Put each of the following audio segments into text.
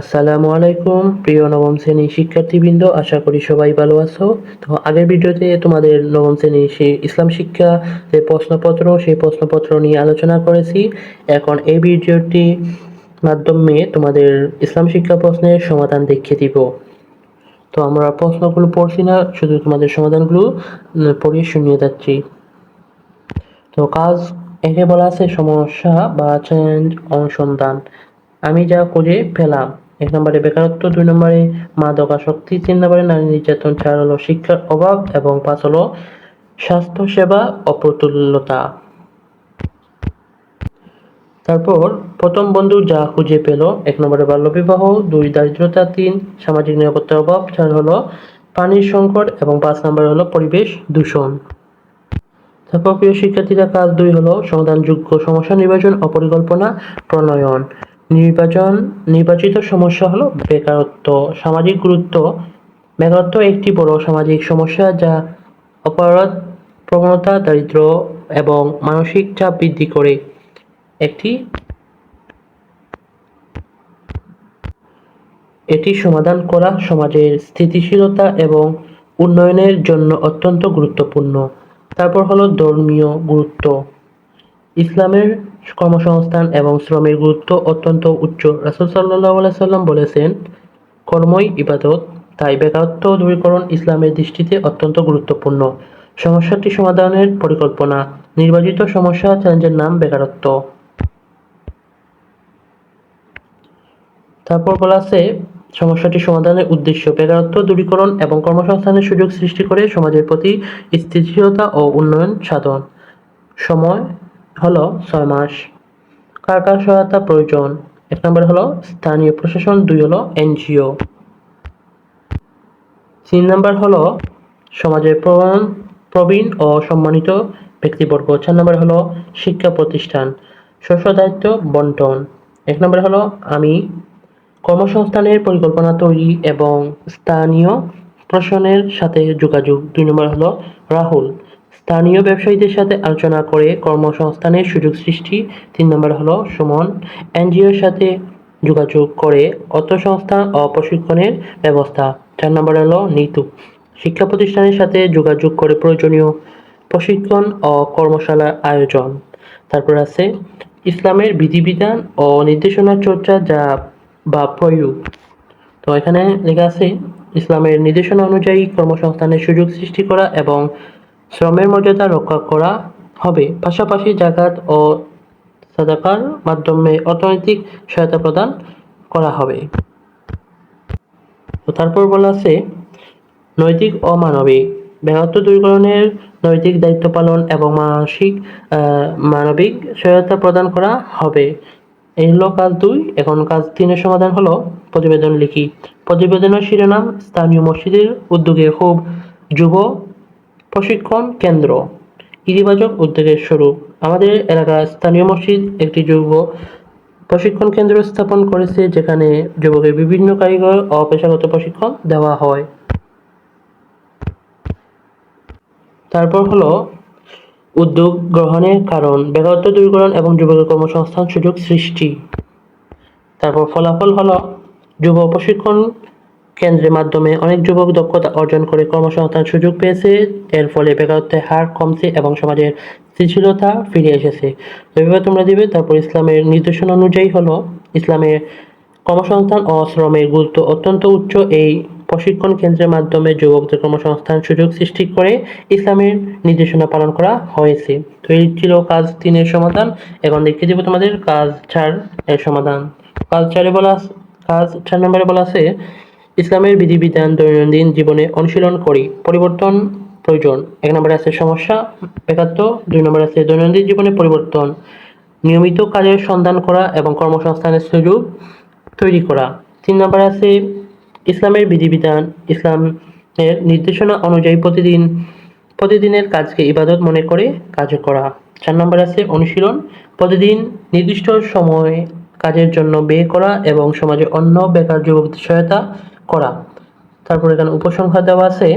আসসালামু আলাইকুম, প্রিয় নবম শ্রেণি শিক্ষার্থীবৃন্দ, আশা করি সবাই ভালো আছো। তো আগের ভিডিওতে তোমাদের নবম শ্রেণি সেই ইসলাম শিক্ষা যে প্রশ্নপত্র, সেই প্রশ্নপত্র নিয়ে আলোচনা করেছি। এখন এই ভিডিওটি মাধ্যমে তোমাদের ইসলাম শিক্ষা প্রশ্নের সমাধান দেখিয়ে দিব। তো আমরা প্রশ্নগুলো পড়ছি না, শুধু তোমাদের সমাধানগুলো পড়িয়ে শুনিয়ে যাচ্ছি। তো কাজ একে বলা আছে সমস্যা বা চ্যালেঞ্জ অনুসন্ধান। আমি যা খুঁজে পেলাম এক নম্বরে বেকারত্ব, দুই নম্বরে মাদকাসক্তি তিন নম্বরে নারী নির্যাতন, চার হলো শিক্ষার অভাব এবং পাঁচ হলো স্বাস্থ্যসেবা অপ্রতুল্যতা তারপর প্রথম বন্ধু যা খুঁজে পেল, এক নম্বরে বাল্যবিবাহ, দুই দারিদ্রতা, তিন সামাজিক নিরাপত্তার অভাব, চার হলো পানির সংকট এবং পাঁচ নম্বরে হলো পরিবেশ দূষণ। তারপর প্রিয় শিক্ষার্থীরা, কাজ দুই হলো সমাধানযোগ্য সমস্যা নির্বাচন ও পরিকল্পনা প্রণয়ন। নির্বাচন, নির্বাচিত সমস্যা হলো বেকারত্ব, সামাজিক গুরুত্ব। বেকারত্ব একটি বড় সামাজিক সমস্যা যা অপরাধ, প্রবণতা, দারিদ্র এবং মানসিক চাপ বৃদ্ধি করে। একটি এটি সমাধান করা সমাজের স্থিতিশীলতা এবং উন্নয়নের জন্য অত্যন্ত গুরুত্বপূর্ণ। তারপর হলো ধর্মীয় গুরুত্ব। ইসলামের কর্মসংস্থান এবং শ্রমের গুরুত্ব অত্যন্ত উচ্চ। রাসুল সাল্লাহ সাল্লাম বলেছেন, কর্মই ইবাদত, তাই বেকারত্ব দূরীকরণ ইসলামের দৃষ্টিতে অত্যন্ত গুরুত্বপূর্ণ। সমস্যাটি সমাধানের পরিকল্পনা, নির্বাচিত সমস্যা, চ্যালেঞ্জের নাম বেকারত্ব। তারপর বলা আছে, সমস্যাটি সমাধানের উদ্দেশ্য বেকারত্ব দূরীকরণ এবং কর্মসংস্থানের সুযোগ সৃষ্টি করে সমাজের প্রতি স্থিতিশীলতা ও উন্নয়ন সাধন। সময় হলো ছয় মাস। কার কার সহায়তা প্রয়োজন? এক নম্বর হলো স্থানীয় প্রশাসন, দুই হলো এনজিও। তিন নম্বর হলো সমাজের প্রবণ, প্রবীণ ও সম্মানিত ব্যক্তিবর্গ। চার নম্বর হলো শিক্ষা প্রতিষ্ঠান, শস্য দায়িত্ব বন্টন। এক নম্বর হলো আমি কর্মসংস্থানের পরিকল্পনা তৈরি এবং স্থানীয় প্রশাসনের সাথে যোগাযোগ। দুই নম্বর হলো রাহুল। স্থানীয় ব্যবসায়ীদের সাথে আলোচনা করে কর্মসংস্থানের সুযোগ সৃষ্টি। তিন নম্বর হলো সুমন। এনজিওর সাথে যোগাযোগ করে অর্থসংস্থান ও প্রশিক্ষণের ব্যবস্থা। চার নম্বর হলো নিতু। শিক্ষা প্রতিষ্ঠানের সাথে যোগাযোগ করে প্রয়োজনীয় প্রশিক্ষণ ও কর্মশালার আয়োজন। তারপর আছে ইসলামের বিধিবিধান ও নির্দেশনার চর্চা যা বা প্রয়োগ। তো এখানে লেখা আছে, ইসলামের নির্দেশনা অনুযায়ী কর্মসংস্থানের সুযোগ সৃষ্টি করা এবং শ্রমের মর্যাদা রক্ষা করা হবে। পাশাপাশি জাকাত ও সাদাকার মাধ্যমে অর্থনৈতিক সহায়তা প্রদান করা হবে। তারপর বলা আছে, নৈতিক ও মানবিক। বেকারত্ব দূরীকরণের নৈতিক দায়িত্ব পালন এবং মানসিক মানবিক সহায়তা প্রদান করা হবে। এই হলো কাজ দুই। এখন কাজ তিনের সমাধান হলো প্রতিবেদন লিখি। প্রতিবেদনের শিরোনাম স্থানীয় মসজিদের উদ্যোগে খুব যুব প্রশিক্ষণ কেন্দ্র। ইতিবাচক উদ্যোগের স্বরূপ। আমাদের এলাকার স্থানীয় মসজিদ একটি যুব প্রশিক্ষণ কেন্দ্র স্থাপন করেছে, যেখানে যুবকের বিভিন্ন কারিগর ও পেশাগত প্রশিক্ষণ দেওয়া হয়। তারপর হলো উদ্যোগ গ্রহণের কারণ। বেকারত্ব দূরীকরণ এবং যুবকের কর্মসংস্থান সুযোগ সৃষ্টি। তারপর ফলাফল হলো যুব প্রশিক্ষণ কেন্দ্রের মাধ্যমে অনেক যুবক দক্ষতা অর্জন করে কর্মসংস্থান সুযোগ পেয়েছে। এর ফলে বেকারত্বের হার কমছে এবং সমাজের স্থিতিশীলতা ফিরে এসেছে। এভাবে তোমরা দিবে তারপর ইসলামের নির্দেশনা অনুযায়ী হলো, ইসলামের কর্মসংস্থান ও শ্রমের গুরুত্ব অত্যন্ত উচ্চ। এই প্রশিক্ষণ কেন্দ্রের মাধ্যমে যুবকদের কর্মসংস্থান সুযোগ সৃষ্টি করে ইসলামের নির্দেশনা পালন করা হয়েছে। তো এই ছিল কাজ তিনের সমাধান। এখন দেখিয়ে দেবো তোমাদের কাজ চার এর সমাধান। কাজ চারে বলা কাজ চার নম্বরে বলা আছে ইসলামের বিধিবিধান দৈনন্দিন জীবনে অনুশীলন করি। পরিবর্তন, প্রয়োজন। এক নম্বরে আছে সমস্যা বেকাত্ব দুই নম্বরে আছে দৈনন্দিন জীবনে পরিবর্তন। নিয়মিত কাজের সন্ধান করা এবং কর্মসংস্থানের সুযোগ তৈরি করা। তিন নম্বরে আছে ইসলামের বিধিবিধান। ইসলামের নির্দেশনা অনুযায়ী প্রতিদিন, প্রতিদিনের কাজকে ইবাদত মনে করে কাজ করা। চার নম্বর আছে অনুশীলন। প্রতিদিন নির্দিষ্ট সময় কাজের জন্য ব্যয় করা এবং সমাজে অন্য বেকার যুবকদের সহায়তা করা। তারপর এখানে উপসংখ্যা দেওয়া আছে,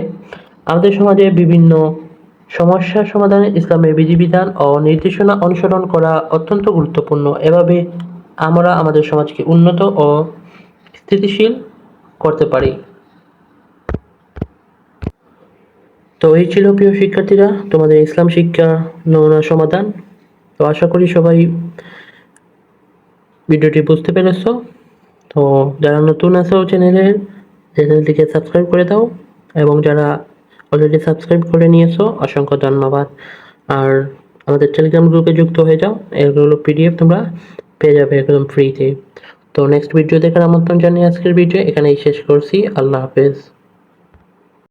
আমাদের সমাজে বিভিন্ন সমস্যা সমাধানে ইসলামের বিধিবিধান ও নির্দেশনা অনুসরণ করা অত্যন্ত গুরুত্বপূর্ণ। এভাবে আমরা আমাদের সমাজকে উন্নত ও স্থিতিশীল করতে পারি। তো এই ছিল প্রিয় শিক্ষার্থীরা, তোমাদের ইসলাম শিক্ষা নমুনা সমাধান। তো আশা করি সবাই ভিডিওটি বুঝতে পেরেছ। তো যারা নতুন আছো চ্যানেলে চ্যানেলটিকে সাবস্ক্রাইব করে দাও এবং যারা অলরেডি সাবস্ক্রাইব করে নিয়েছো, অসংখ্য ধন্যবাদ। আর আমাদের টেলিগ্রাম গ্রুপে যুক্ত হয়ে যাও, এগুলো পিডিএফ তোমরা পেয়ে যাবে একদম ফ্রিতে তো। নেক্সট ভিডিও দেখার আমন্ত্রণ জানিয়ে আজকের ভিডিও এখানেই শেষ করছি। আল্লাহ হাফেজ।